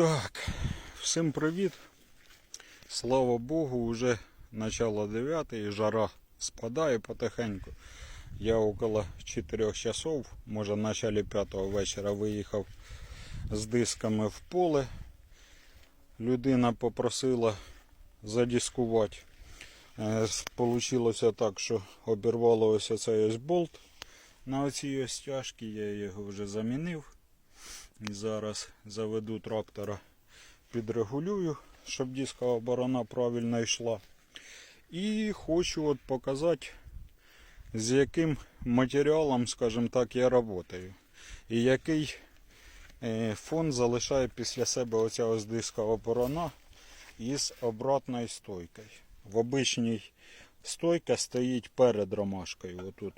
Так, всім привіт. Слава Богу, вже начало 9 і жара спадає потихеньку. Я около 4 часов, може в началі 5 вечора виїхав з дисками в поле. Людина попросила задіскувати. Е, Получилося так, що обірвало ось ось болт на оцій стяжці, я його вже замінив. Зараз заведу трактора, підрегулюю, щоб дискова оборона правильно йшла. І хочу от показати, з яким матеріалом, скажімо так, я працюю. І який е, фон залишає після себе оця ось дискова оборона із обратною стойкою. В обичній стойка стоїть перед ромашкою, отут.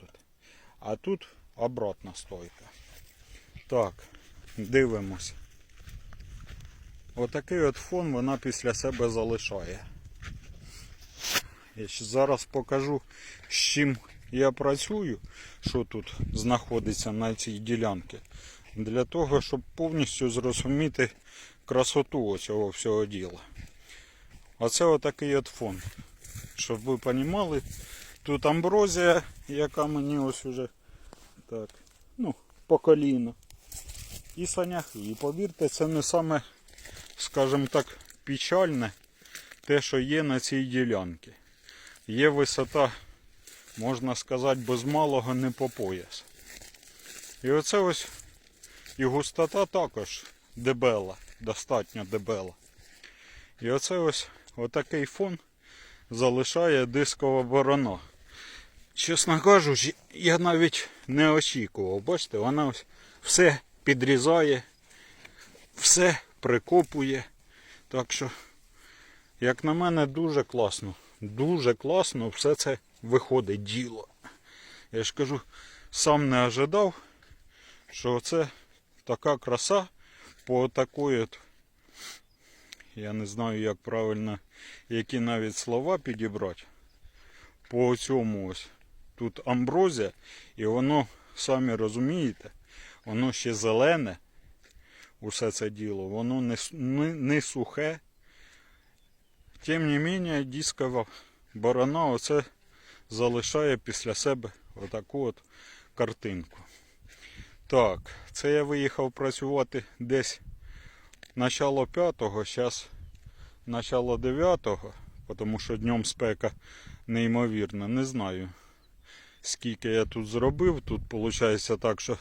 А тут обратна стойка. Так, дивимось. Отакий от фон вона після себе залишає. Я зараз покажу, з чим я працюю, що тут знаходиться на цій ділянці. Для того, щоб повністю зрозуміти красоту цього всього діла. Оце отакий от фон. Щоб ви розуміли, тут амброзія, яка мені ось уже так, ну, по коліно. І саняхи. І повірте, це не саме, скажімо так, печальне те, що є на цій ділянці. Є висота, можна сказати, без малого не по пояс. І оце ось і густота також дебела, достатньо дебела. І оце ось отакий фон залишає дискова борона. Чесно кажучи, я навіть не очікував. Бачите, вона ось все підрізає, все прикопує. Так що, як на мене, дуже класно. Дуже класно все це виходить діло. Я ж кажу, сам не ожидав, що це така краса по такої. Я не знаю, як правильно, які навіть слова підібрати. По цьому ось. Тут амброзія, і воно, самі розумієте, воно ще зелене, усе це діло, воно не, не, не сухе. Тим не менше, дискова борона оце залишає після себе отаку от картинку. Так, це я виїхав працювати десь начало п'ятого, зараз начало дев'ятого, тому що днем спека неймовірна. Не знаю, скільки я тут зробив. Тут виходить так, що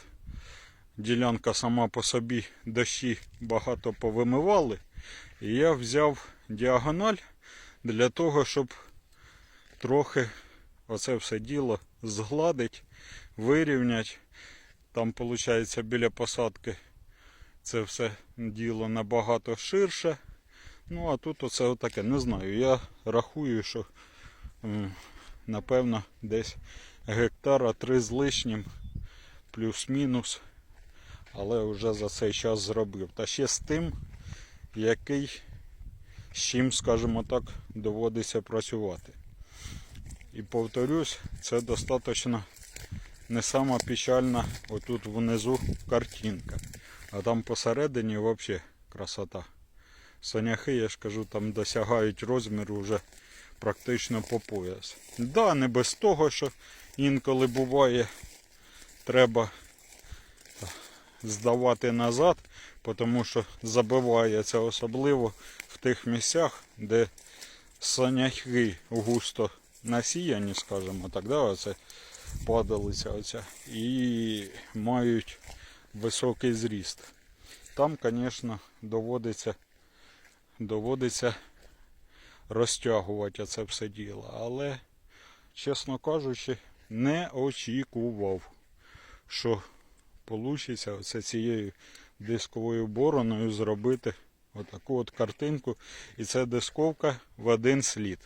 ділянка сама по собі дощі багато повимивали. І я взяв діагональ для того, щоб трохи оце все діло згладить, вирівнять. Там, виходить, біля посадки це все діло набагато ширше. Ну, а тут оце отаке, не знаю. Я рахую, що напевно десь гектара три з лишнім, плюс-мінус. Але вже за цей час зробив. Та ще з тим, який, з чим, скажімо так, доводиться працювати. І повторюсь, це достатньо не сама печальна отут внизу картинка. А там посередині взагалі красота. Соняхи, я ж кажу, там досягають розміру вже практично по пояс. Да, не без того, що інколи буває, треба здавати назад, тому що забиває це особливо в тих місцях, де соняхи густо насіяні, скажімо так, да, оце падалиця оця, і мають високий зріст. Там, звісно, доводиться, доводиться розтягувати це все діло. Але, чесно кажучи, не очікував, що вийде оце цією дисковою бороною зробити отаку от картинку. І це дисковка в один слід.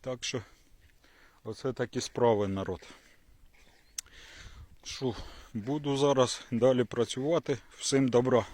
Так що, оце такі справи, народ. Що, буду зараз далі працювати. Всім добра.